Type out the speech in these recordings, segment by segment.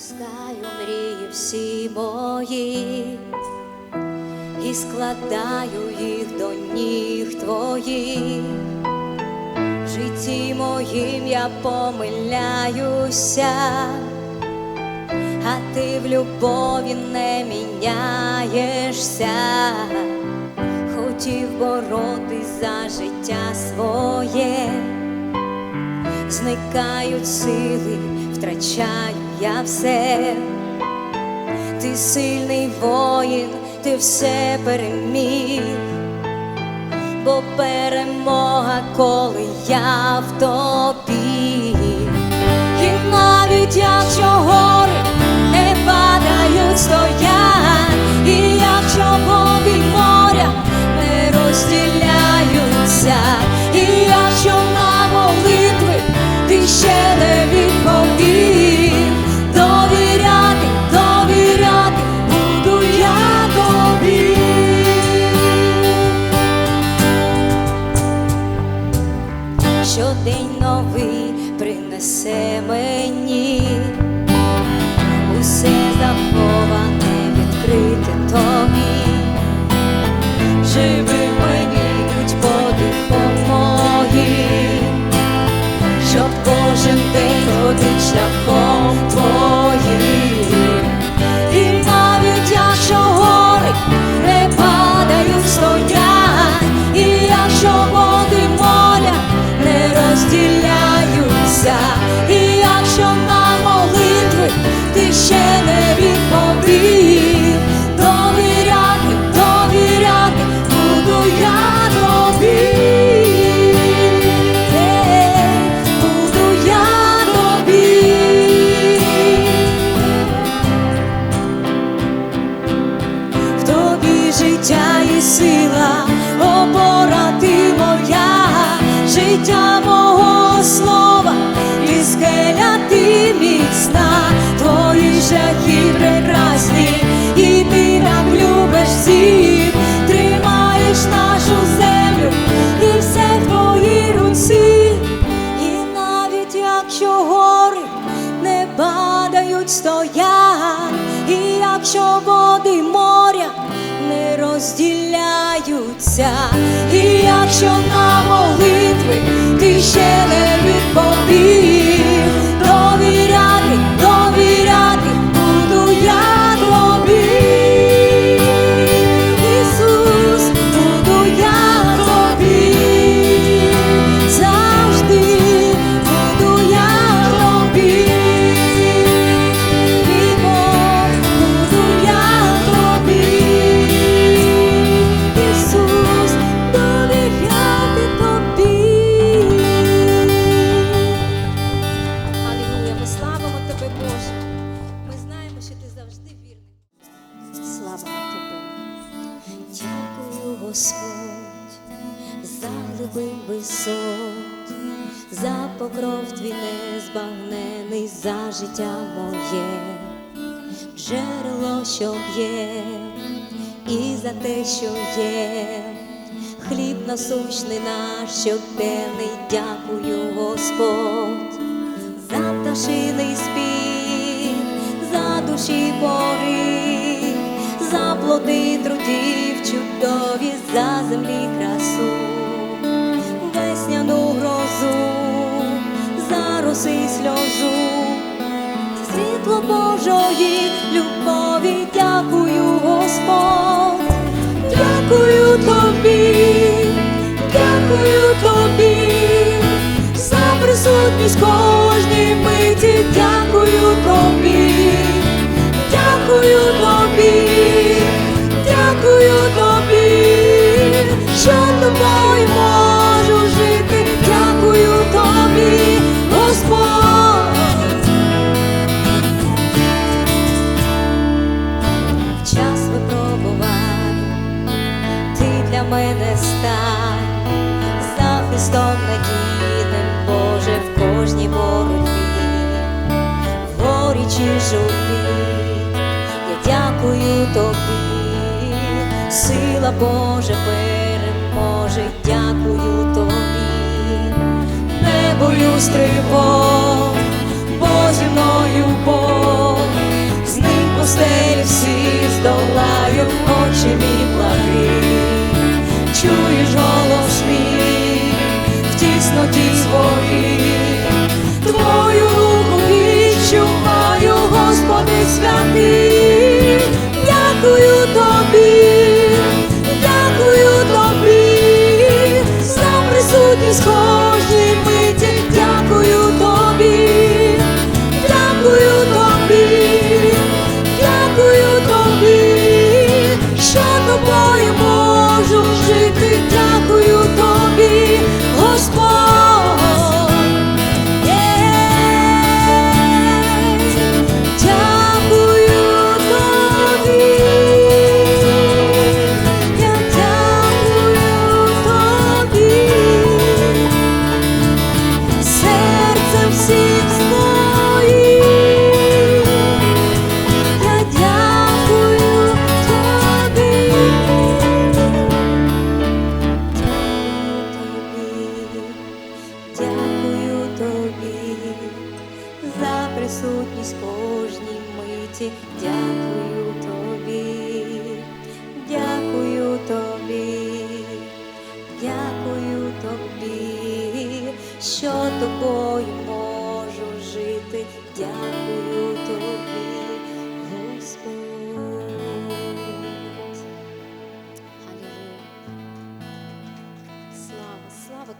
Відпускаю мрії всі мої і складаю їх до ніг твоїх. В житті моїм я помиляюся, а ти в любові не міняєшся. Хотів боротись за життя своє зникають сили, втрачаю я все. Ти сильний воїн, ти все переміг, бо перемога, коли я в тобі. І навіть якщо гори не падають, стоять, і якщо води моря не розділяються, і якщо на молитви ти ще не відповів, розділяються, і якщо на молитви ти ще не мого слова, і скеля ти міцна, твої шляхи прекрасні, і ти нам любиш всіх, тримаєш нашу землю, і все в твоїй руці, і навіть якщо гори не падають, стоять, і якщо води розділяються, і якщо на молитви ти ще не відповів, Господь, за глибин висот, за покров твій незбагнений, за життя моє, джерело, що б'є, і за те, що є, хліб насущний наш щоденний, дякую, Господь, за пташиний спів, за душі порив, за плоди трудів за землі красу, весняну грозу, за роси сльозу, світло Божої любові, дякую, Господь, дякую тобі, дякую тобі, за присутність кожній миті, дякую тобі, дякую тобі, що тобою долю стрибок, бо зі мною Бог, з ним постелі всі здолаю, очі мій благи. Чую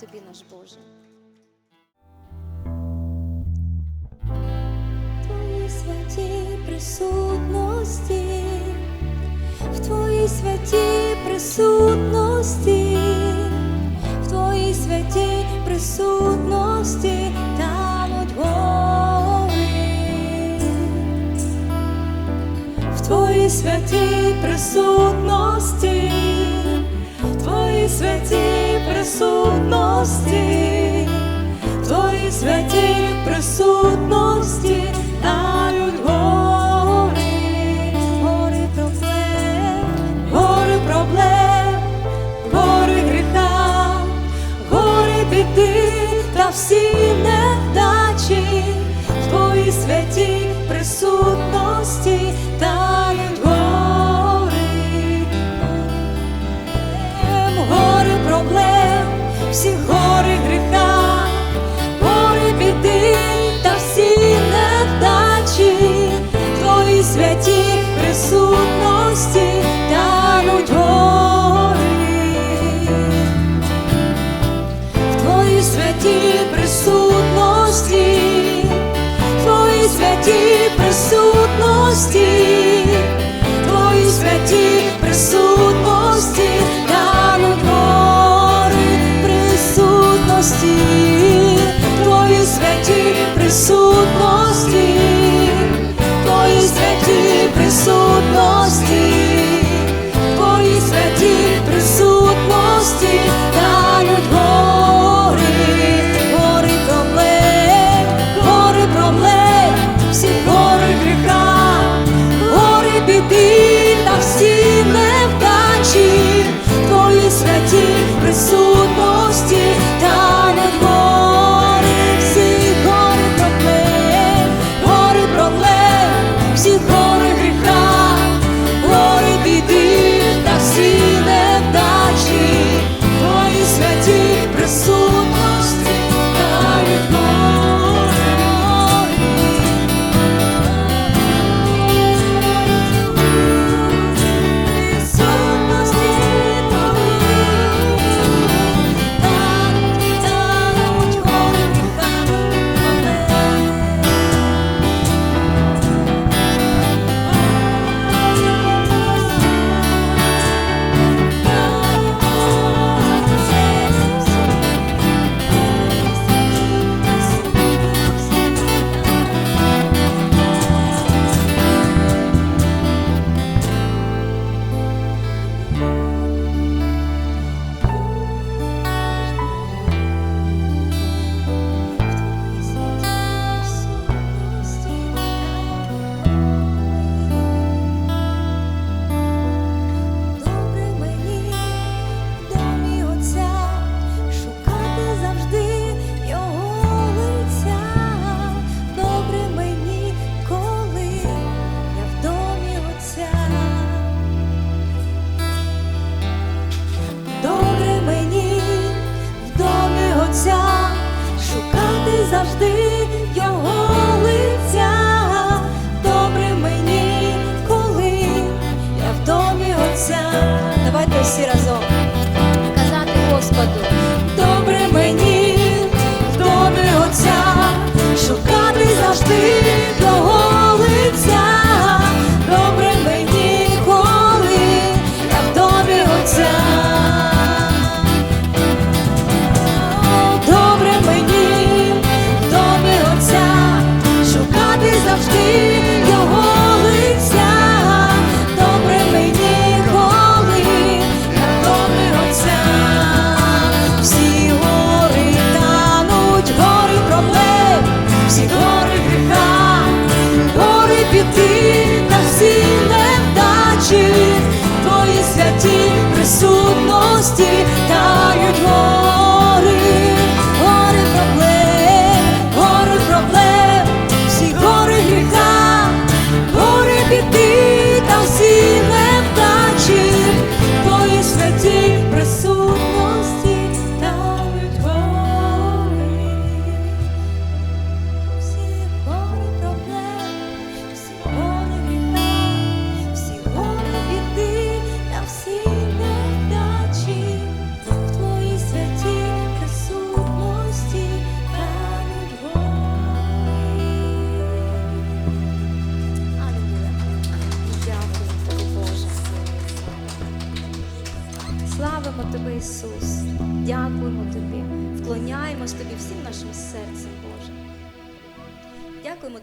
Тобі, наш Боже. Твої присутності, в твоїй святій присутності, в твоїй святій присутності тануть гори. в твоїй святій присутності. Святі присутно.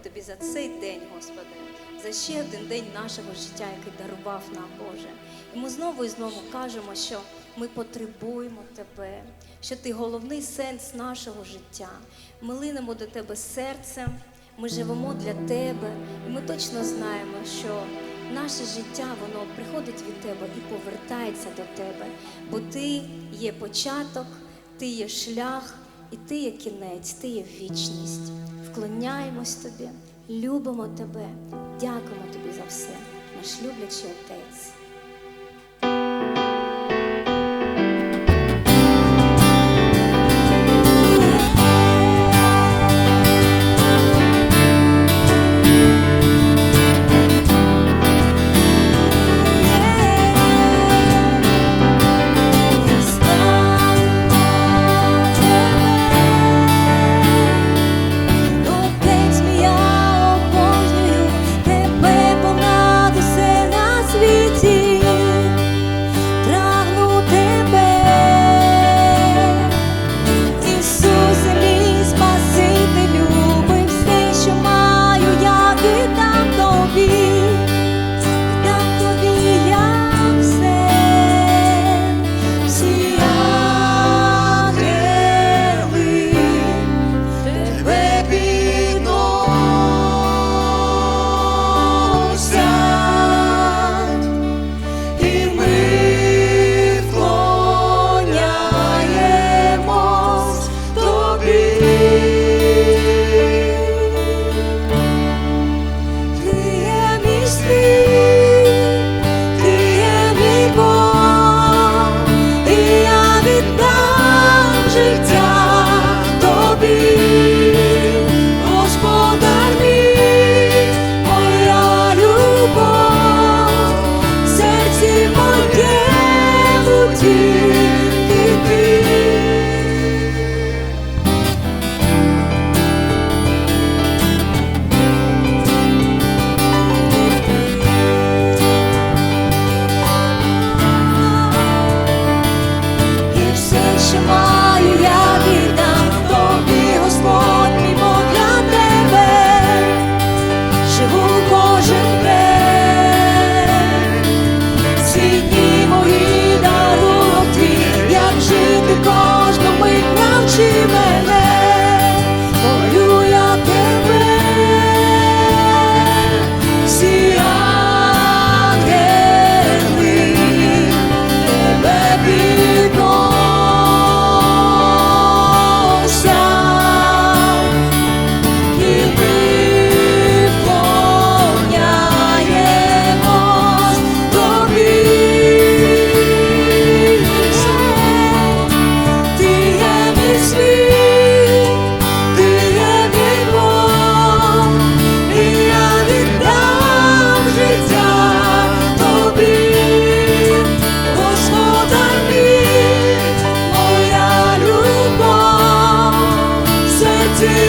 Тобі за цей день, Господи, за ще один день нашого життя, який дарував нам, Боже. І ми знову і знову кажемо, що ми потребуємо Тебе, що Ти головний сенс нашого життя. Ми линемо до Тебе серцем, ми живемо для Тебе, і ми точно знаємо, що наше життя воно приходить від Тебе і повертається до Тебе, бо Ти є початок, Ти є шлях, і Ти є кінець, Ти є вічність. Вклоняємось Тобі, любимо Тебе, дякуємо Тобі за все, наш люблячий Отець.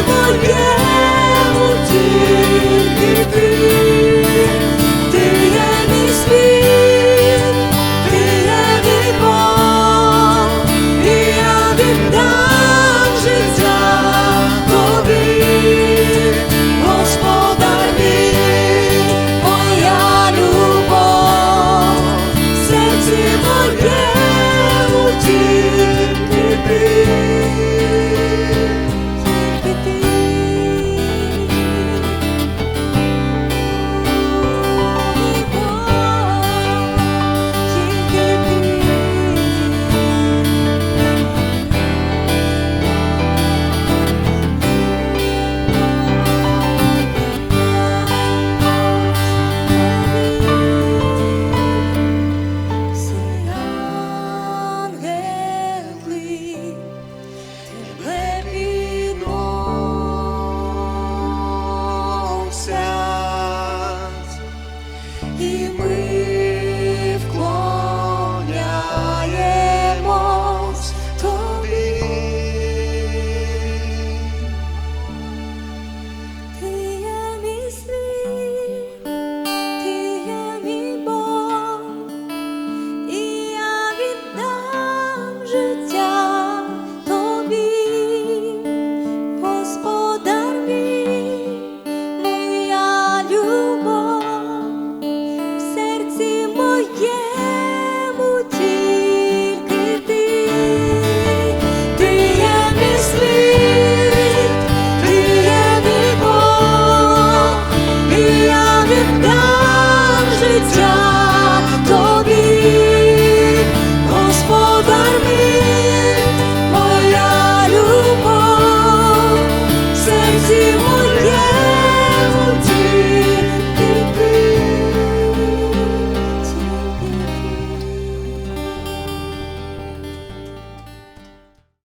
mulher.